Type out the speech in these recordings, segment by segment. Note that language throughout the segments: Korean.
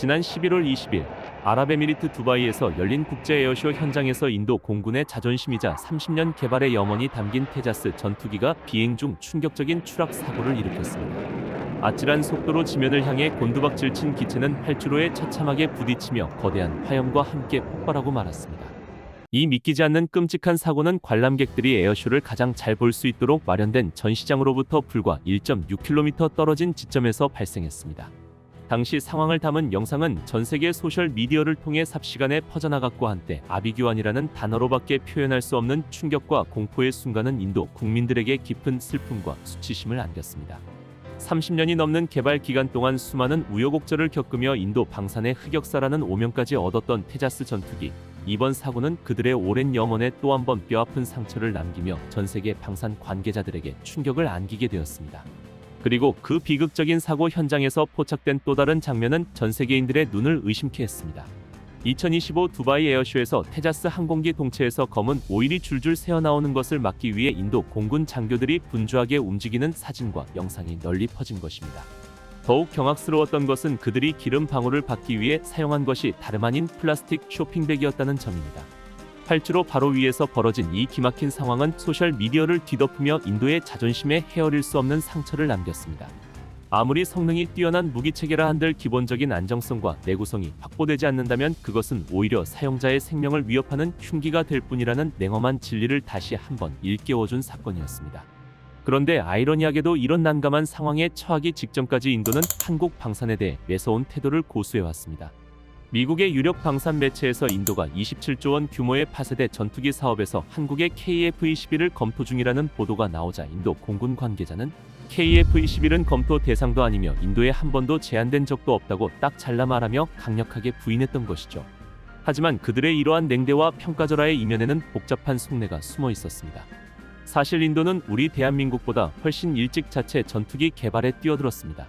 지난 11월 20일 아랍에미리트 두바이에서 열린 국제 에어쇼 현장에서 인도 공군의 자존심이자 30년 개발의 염원이 담긴 테자스 전투기가 비행 중 충격적인 추락 사고를 일으켰습니다. 아찔한 속도로 지면을 향해 곤두박질 친 기체는 활주로에 처참하게 부딪히며 거대한 화염과 함께 폭발하고 말았습니다. 이 믿기지 않는 끔찍한 사고는 관람객들이 에어쇼를 가장 잘 볼 수 있도록 마련된 전시장으로부터 불과 1.6km 떨어진 지점에서 발생했습니다. 당시 상황을 담은 영상은 전 세계 소셜 미디어를 통해 삽시간에 퍼져나갔고 한때 아비규환이라는 단어로밖에 표현할 수 없는 충격과 공포의 순간은 인도 국민들에게 깊은 슬픔과 수치심을 안겼습니다. 30년이 넘는 개발 기간 동안 수많은 우여곡절을 겪으며 인도 방산의 흑역사라는 오명까지 얻었던 테자스 전투기. 이번 사고는 그들의 오랜 염원에 또 한 번 뼈아픈 상처를 남기며 전 세계 방산 관계자들에게 충격을 안기게 되었습니다. 그리고 그 비극적인 사고 현장에서 포착된 또 다른 장면은 전 세계인들의 눈을 의심케 했습니다. 2025 두바이 에어쇼에서 테자스 항공기 동체에서 검은 오일이 줄줄 새어나오는 것을 막기 위해 인도 공군 장교들이 분주하게 움직이는 사진과 영상이 널리 퍼진 것입니다. 더욱 경악스러웠던 것은 그들이 기름 방울을 받기 위해 사용한 것이 다름 아닌 플라스틱 쇼핑백이었다는 점입니다. 활주로 바로 위에서 벌어진 이 기막힌 상황은 소셜 미디어를 뒤덮으며 인도의 자존심에 헤아릴 수 없는 상처를 남겼습니다. 아무리 성능이 뛰어난 무기 체계라 한들 기본적인 안정성과 내구성이 확보되지 않는다면 그것은 오히려 사용자의 생명을 위협하는 흉기가 될 뿐이라는 냉엄한 진리를 다시 한번 일깨워준 사건이었습니다. 그런데 아이러니하게도 이런 난감한 상황에 처하기 직전까지 인도는 한국 방산에 대해 매서운 태도를 고수해왔습니다. 미국의 유력 방산 매체에서 인도가 27조 원 규모의 파세대 전투기 사업에서 한국의 KF-21을 검토 중이라는 보도가 나오자 인도 공군 관계자는 KF-21은 검토 대상도 아니며 인도에 한 번도 제안된 적도 없다고 딱 잘라 말하며 강력하게 부인했던 것이죠. 하지만 그들의 이러한 냉대와 평가절하의 이면에는 복잡한 속내가 숨어 있었습니다. 사실 인도는 우리 대한민국보다 훨씬 일찍 자체 전투기 개발에 뛰어들었습니다.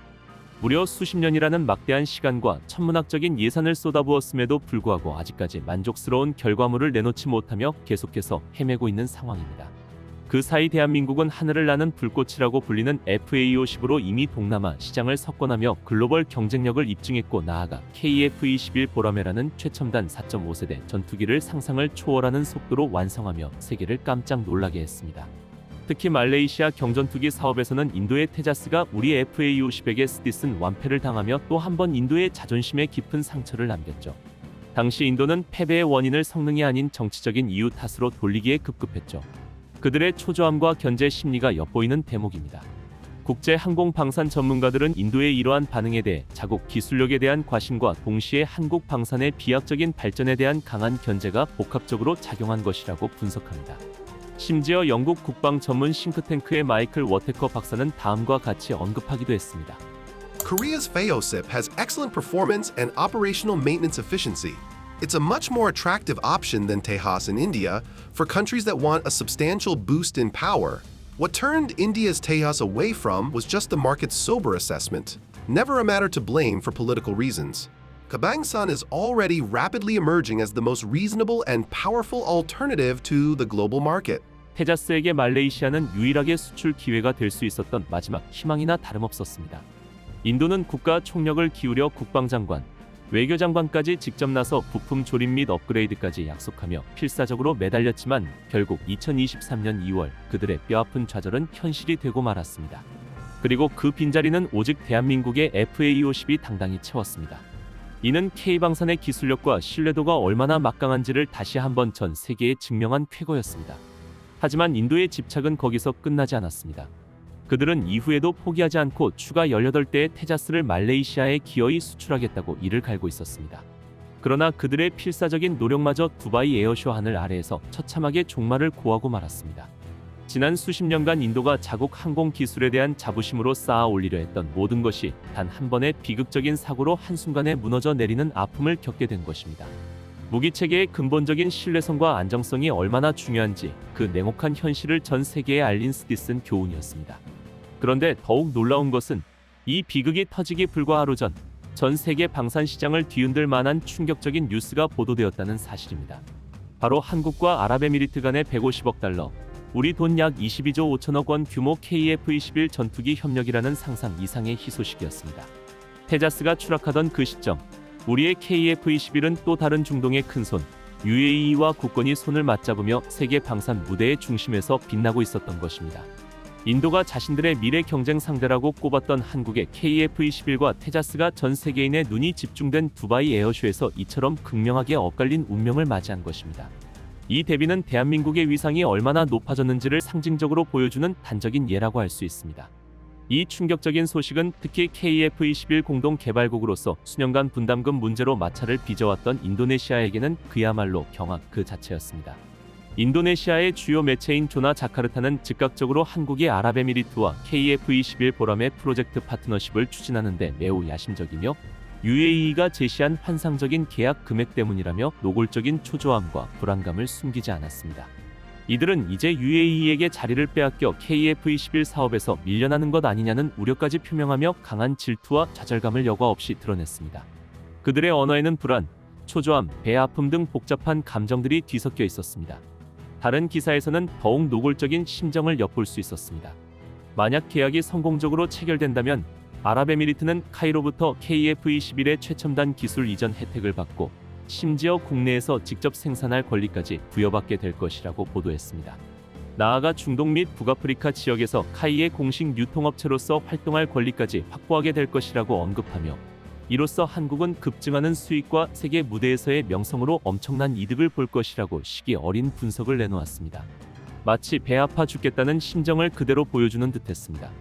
무려 수십 년이라는 막대한 시간과 천문학적인 예산을 쏟아부었음에도 불구하고 아직까지 만족스러운 결과물을 내놓지 못하며 계속해서 헤매고 있는 상황입니다. 그 사이 대한민국은 하늘을 나는 불꽃이라고 불리는 FA50으로 이미 동남아 시장을 석권하며 글로벌 경쟁력을 입증했고 나아가 KF-21 보라매라는 최첨단 4.5세대 전투기를 상상을 초월하는 속도로 완성하며 세계를 깜짝 놀라게 했습니다. 특히 말레이시아 경전투기 사업에서는 인도의 테자스가 우리 FA50에게 스디슨 완패를 당하며 또 한 번 인도의 자존심에 깊은 상처를 남겼죠. 당시 인도는 패배의 원인을 성능이 아닌 정치적인 이유 탓으로 돌리기에 급급했죠. 그들의 초조함과 견제 심리가 엿보이는 대목입니다. 국제 항공 방산 전문가들은 인도의 이러한 반응에 대해 자국 기술력에 대한 과신과 동시에 한국 방산의 비약적인 발전에 대한 강한 견제가 복합적으로 작용한 것이라고 분석합니다. 심지어 영국 국방 전문 싱크탱크의 마이클 워테커 박사는 다음과 같이 언급하기도 했습니다. Korea's FAOSIP has excellent performance and operational maintenance efficiency. It's a much more attractive option than Tejas in India for countries that want a substantial boost in power. What turned India's Tejas away from was just the market's sober assessment, never a matter to blame for political reasons. Kabangsan is already rapidly emerging as the most reasonable and powerful alternative to the global market. 테자스에게 말레이시아는 유일하게 수출 기회가 될 수 있었던 마지막 희망이나 다름없었습니다. 인도는 국가 총력을 기울여 국방장관, 외교장관까지 직접 나서 부품 조립 및 업그레이드까지 약속하며 필사적으로 매달렸지만 결국 2023년 2월 그들의 뼈아픈 좌절은 현실이 되고 말았습니다. 그리고 그 빈자리는 오직 대한민국의 FA50이 당당히 채웠습니다. 이는 K방산의 기술력과 신뢰도가 얼마나 막강한지를 다시 한번 전 세계에 증명한 쾌거였습니다. 하지만 인도의 집착은 거기서 끝나지 않았습니다. 그들은 이후에도 포기하지 않고 추가 18대의 테자스를 말레이시아에 기어이 수출하겠다고 이를 갈고 있었습니다. 그러나 그들의 필사적인 노력마저 두바이 에어쇼 하늘 아래에서 처참하게 종말을 고하고 말았습니다. 지난 수십 년간 인도가 자국 항공 기술에 대한 자부심으로 쌓아 올리려 했던 모든 것이 단 한 번의 비극적인 사고로 한순간에 무너져 내리는 아픔을 겪게 된 것입니다. 무기 체계의 근본적인 신뢰성과 안정성이 얼마나 중요한지 그 냉혹한 현실을 전 세계에 알린 스티슨 교훈이었습니다. 그런데 더욱 놀라운 것은 이 비극이 터지기 불과 하루 전 전 세계 방산 시장을 뒤흔들 만한 충격적인 뉴스가 보도되었다는 사실입니다. 바로 한국과 아랍에미리트 간의 150억 달러, 우리 돈 약 22조 5천억 원 규모 KF-21 전투기 협력이라는 상상 이상의 희소식이었습니다. 테자스가 추락하던 그 시점, 우리의 KF-21은 또 다른 중동의 큰손 UAE와 국권이 손을 맞잡으며 세계 방산 무대의 중심에서 빛나고 있었던 것입니다. 인도가 자신들의 미래 경쟁 상대라고 꼽았던 한국의 KF-21과 테자스가 전 세계인의 눈이 집중된 두바이 에어쇼에서 이처럼 극명하게 엇갈린 운명을 맞이한 것입니다. 이 대비는 대한민국의 위상이 얼마나 높아졌는지를 상징적으로 보여주는 단적인 예라고 할 수 있습니다. 이 충격적인 소식은 특히 KF-21 공동 개발국으로서 수년간 분담금 문제로 마찰을 빚어왔던 인도네시아에게는 그야말로 경악 그 자체였습니다. 인도네시아의 주요 매체인 조나 자카르타는 즉각적으로 한국이 아랍에미리트와 KF-21 보람의 프로젝트 파트너십을 추진하는 데 매우 야심적이며 UAE가 제시한 환상적인 계약 금액 때문이라며 노골적인 초조함과 불안감을 숨기지 않았습니다. 이들은 이제 UAE에게 자리를 빼앗겨 KF-21 사업에서 밀려나는 것 아니냐는 우려까지 표명하며 강한 질투와 좌절감을 여과 없이 드러냈습니다. 그들의 언어에는 불안, 초조함, 배 아픔 등 복잡한 감정들이 뒤섞여 있었습니다. 다른 기사에서는 더욱 노골적인 심정을 엿볼 수 있었습니다. 만약 계약이 성공적으로 체결된다면 아랍에미리트는 카이로부터 KF-21의 최첨단 기술 이전 혜택을 받고 심지어 국내에서 직접 생산할 권리까지 부여받게 될 것이라고 보도했습니다. 나아가 중동 및 북아프리카 지역에서 카이의 공식 유통업체로서 활동할 권리까지 확보하게 될 것이라고 언급하며 이로써 한국은 급증하는 수익과 세계 무대에서의 명성으로 엄청난 이득을 볼 것이라고 시기 어린 분석을 내놓았습니다. 마치 배 아파 죽겠다는 심정을 그대로 보여주는 듯했습니다.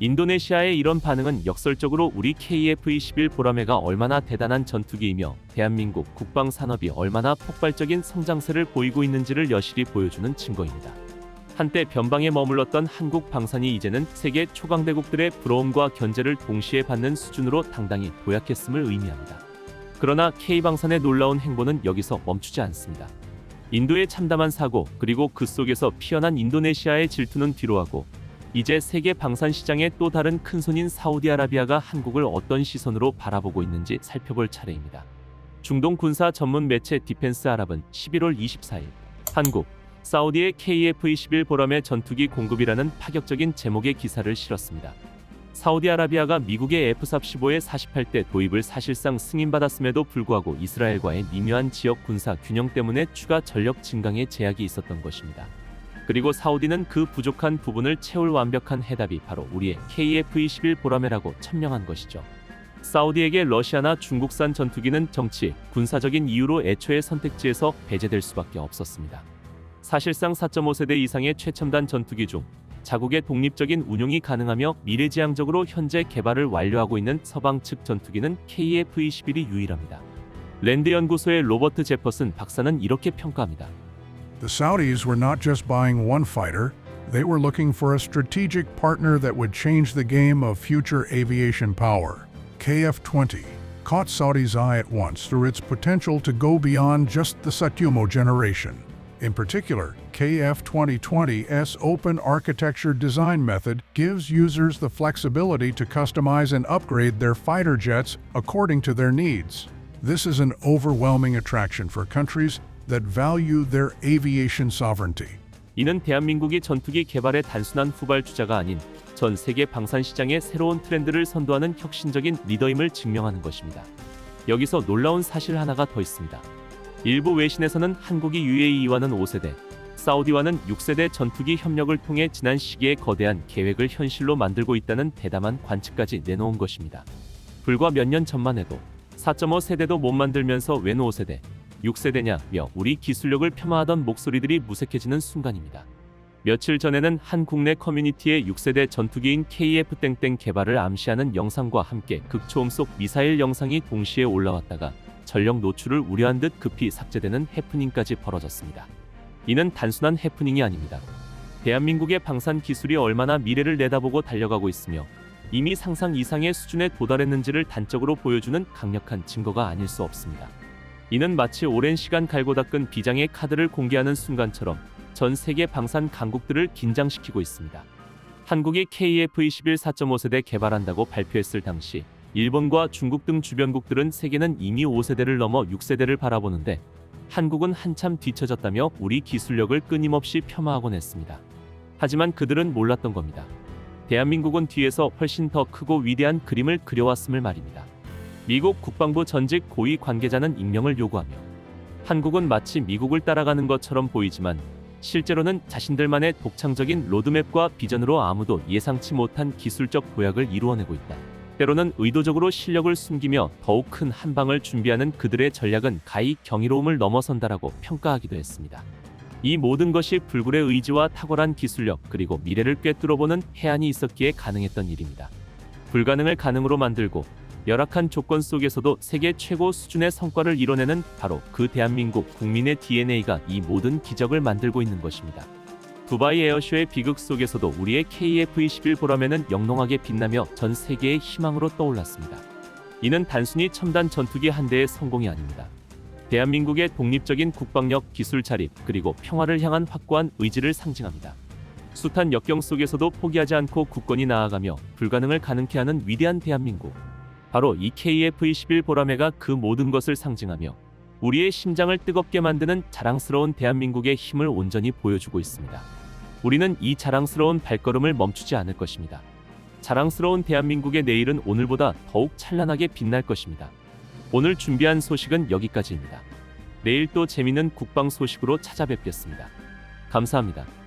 인도네시아의 이런 반응은 역설적으로 우리 KF-21 보라매가 얼마나 대단한 전투기이며 대한민국 국방 산업이 얼마나 폭발적인 성장세를 보이고 있는지를 여실히 보여주는 증거입니다. 한때 변방에 머물렀던 한국 방산이 이제는 세계 초강대국들의 부러움과 견제를 동시에 받는 수준으로 당당히 도약했음을 의미합니다. 그러나 K방산의 놀라운 행보는 여기서 멈추지 않습니다. 인도의 참담한 사고 그리고 그 속에서 피어난 인도네시아의 질투는 뒤로하고 이제 세계 방산 시장의 또 다른 큰손인 사우디아라비아가 한국을 어떤 시선으로 바라보고 있는지 살펴볼 차례입니다. 중동 군사 전문 매체 디펜스 아랍은 11월 24일 한국 사우디의 KF-21 보람의 전투기 공급이라는 파격적인 제목의 기사를 실었습니다. 사우디아라비아가 미국의 F-15의 48대 도입을 사실상 승인받았음에도 불구하고 이스라엘과의 미묘한 지역 군사 균형 때문에 추가 전력 증강에 제약이 있었던 것입니다. 그리고 사우디는 그 부족한 부분을 채울 완벽한 해답이 바로 우리의 KF-21 보라매라고 천명한 것이죠. 사우디에게 러시아나 중국산 전투기는 정치, 군사적인 이유로 애초에 선택지에서 배제될 수밖에 없었습니다. 사실상 4.5세대 이상의 최첨단 전투기 중 자국의 독립적인 운용이 가능하며 미래지향적으로 현재 개발을 완료하고 있는 서방 측 전투기는 KF-21이 유일합니다. 랜드 연구소의 로버트 제퍼슨 박사는 이렇게 평가합니다. The Saudis were not just buying one fighter, they were looking for a strategic partner that would change the game of future aviation power. KF 20 caught Saudi's eye at once through its potential to go beyond just the Satyumo generation. In particular, KF 2020's open architecture design method gives users the flexibility to customize and upgrade their fighter jets according to their needs. This is an overwhelming attraction for countries that value their aviation sovereignty. 이는 대한민국이 전투기 개발의 단순한 후발주자가 아닌 전 세계 방산 시장의 새로운 트렌드를 선도하는 혁신적인 리더임을 증명하는 것입니다. 여기서 놀라운 사실 하나가 더 있습니다. 일부 외신에서는 한국이 UAE와는 5세대, 사우디와는 6세대 전투기 협력을 통해 지난 시기에 거대한 계획을 현실로 만들고 있다는 대담한 관측까지 내놓은 것입니다. 불과 몇 년 전만 해도 4.5 세대도 못 만들면서 웬 5세대, 6세대냐며 우리 기술력을 폄하하던 목소리들이 무색해지는 순간입니다. 며칠 전에는 한 국내 커뮤니티의 6세대 전투기인 KF-땡땡 개발을 암시하는 영상과 함께 극초음 속 미사일 영상이 동시에 올라왔다가 전력 노출을 우려한 듯 급히 삭제되는 해프닝까지 벌어졌습니다. 이는 단순한 해프닝이 아닙니다. 대한민국의 방산 기술이 얼마나 미래를 내다보고 달려가고 있으며 이미 상상 이상의 수준에 도달했는지를 단적으로 보여주는 강력한 증거가 아닐 수 없습니다. 이는 마치 오랜 시간 갈고 닦은 비장의 카드를 공개하는 순간처럼 전 세계 방산 강국들을 긴장시키고 있습니다. 한국이 KF-21 4.5세대 개발한다고 발표했을 당시 일본과 중국 등 주변국들은 세계는 이미 5세대를 넘어 6세대를 바라보는데 한국은 한참 뒤처졌다며 우리 기술력을 끊임없이 폄하하곤 했습니다. 하지만 그들은 몰랐던 겁니다. 대한민국은 뒤에서 훨씬 더 크고 위대한 그림을 그려왔음을 말입니다. 미국 국방부 전직 고위 관계자는 익명을 요구하며 한국은 마치 미국을 따라가는 것처럼 보이지만 실제로는 자신들만의 독창적인 로드맵과 비전으로 아무도 예상치 못한 기술적 도약을 이루어내고 있다. 때로는 의도적으로 실력을 숨기며 더욱 큰 한방을 준비하는 그들의 전략은 가히 경이로움을 넘어선다라고 평가하기도 했습니다. 이 모든 것이 불굴의 의지와 탁월한 기술력 그리고 미래를 꿰뚫어보는 해안이 있었기에 가능했던 일입니다. 불가능을 가능으로 만들고 열악한 조건 속에서도 세계 최고 수준의 성과를 이뤄내는 바로 그 대한민국 국민의 DNA가 이 모든 기적을 만들고 있는 것입니다. 두바이 에어쇼의 비극 속에서도 우리의 KF-21 보라매는 영롱하게 빛나며 전 세계의 희망으로 떠올랐습니다. 이는 단순히 첨단 전투기 한 대의 성공이 아닙니다. 대한민국의 독립적인 국방력, 기술 자립, 그리고 평화를 향한 확고한 의지를 상징합니다. 숱한 역경 속에서도 포기하지 않고 굳건히 나아가며 불가능을 가능케 하는 위대한 대한민국. 바로 이 KF-21 보라매가 그 모든 것을 상징하며 우리의 심장을 뜨겁게 만드는 자랑스러운 대한민국의 힘을 온전히 보여주고 있습니다. 우리는 이 자랑스러운 발걸음을 멈추지 않을 것입니다. 자랑스러운 대한민국의 내일은 오늘보다 더욱 찬란하게 빛날 것입니다. 오늘 준비한 소식은 여기까지입니다. 내일 또 재미있는 국방 소식으로 찾아뵙겠습니다. 감사합니다.